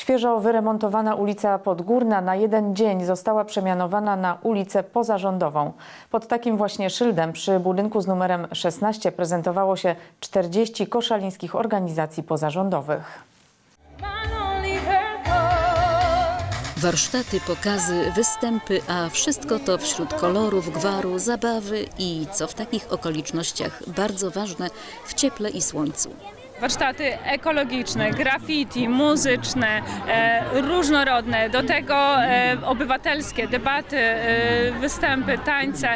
Świeżo wyremontowana ulica Podgórna na jeden dzień została przemianowana na ulicę pozarządową. Pod takim właśnie szyldem przy budynku z numerem 16 prezentowało się 40 koszalińskich organizacji pozarządowych. Warsztaty, pokazy, występy, a wszystko to wśród kolorów, gwaru, zabawy i, co w takich okolicznościach bardzo ważne, w cieple i słońcu. Warsztaty ekologiczne, graffiti, muzyczne, e, różnorodne, do tego e, obywatelskie, debaty, e, występy, tańce.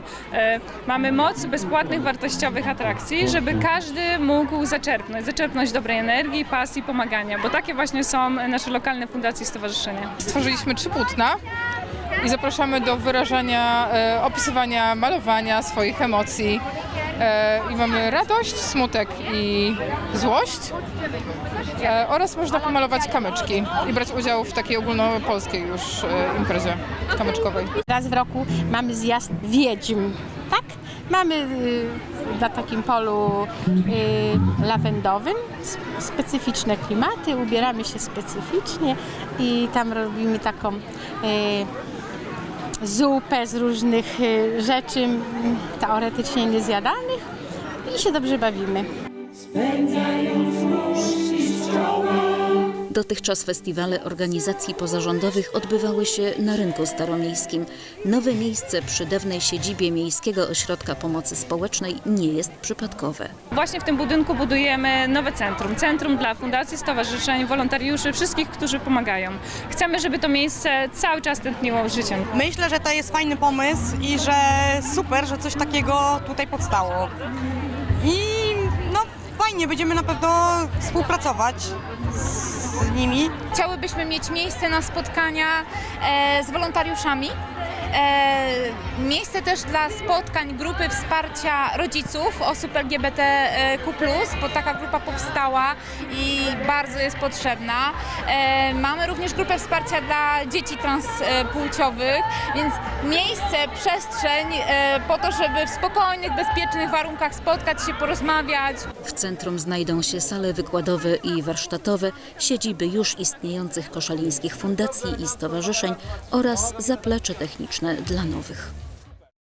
Mamy moc bezpłatnych, wartościowych atrakcji, żeby każdy mógł zaczerpnąć, zaczerpnąć dobrej energii, pasji, pomagania, bo takie właśnie są nasze lokalne fundacje i stowarzyszenia. Stworzyliśmy trzy płótna i zapraszamy do wyrażania, opisywania, malowania swoich emocji. E, I mamy radość, smutek i złość. E, oraz można pomalować kamyczki i brać udział w takiej ogólnopolskiej już e, imprezie kamyczkowej. Raz w roku mamy zjazd wiedźm, tak? Mamy y, na takim polu y, lawendowym sp- specyficzne klimaty, ubieramy się specyficznie i tam robimy taką y, zupę z różnych y, rzeczy teoretycznie niezjadalnych i się dobrze bawimy. Dotychczas festiwale organizacji pozarządowych odbywały się na rynku staromiejskim. Nowe miejsce przy dawnej siedzibie Miejskiego Ośrodka Pomocy Społecznej nie jest przypadkowe. Właśnie w tym budynku budujemy nowe centrum. Centrum dla fundacji, stowarzyszeń, wolontariuszy, wszystkich, którzy pomagają. Chcemy, żeby to miejsce cały czas tętniło życiem. Myślę, że to jest fajny pomysł i że super, że coś takiego tutaj powstało. I fajnie, będziemy na pewno współpracować z nimi. Chciałybyśmy mieć miejsce na spotkania e, z wolontariuszami. E, miejsce też dla spotkań grupy wsparcia rodziców osób LGBTQ+, bo taka grupa powstała i bardzo jest potrzebna. E, mamy również grupę wsparcia dla dzieci transpłciowych, więc miejsce, przestrzeń e, po to, żeby w spokojnych, bezpiecznych warunkach spotkać się, porozmawiać. W centrum znajdą się sale wykładowe i warsztatowe, siedziby już istniejących koszalińskich fundacji i stowarzyszeń oraz zaplecze techniczne dla nowych.